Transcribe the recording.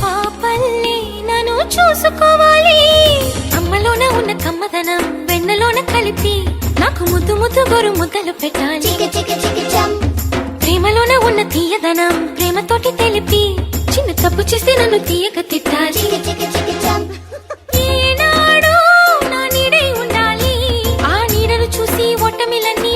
పాపల్ని నన్ను చూసుకోవాలి. అమ్మలోన ఉన్న కమ్మదనం వెన్నలోన కలిపి నాకు ముద్దు ముద్దు గొరు ముద్దలు పెట్టాలి. ప్రేమలోన ఉన్న తీయదనం ప్రేమతోటి తెలిపి చిన్న తప్పు చేస్తే నన్ను తీయక తిట్టాలి. నా నీడై ఉండాలి. ఆ నీడను చూసి ఓటమిలన్నీ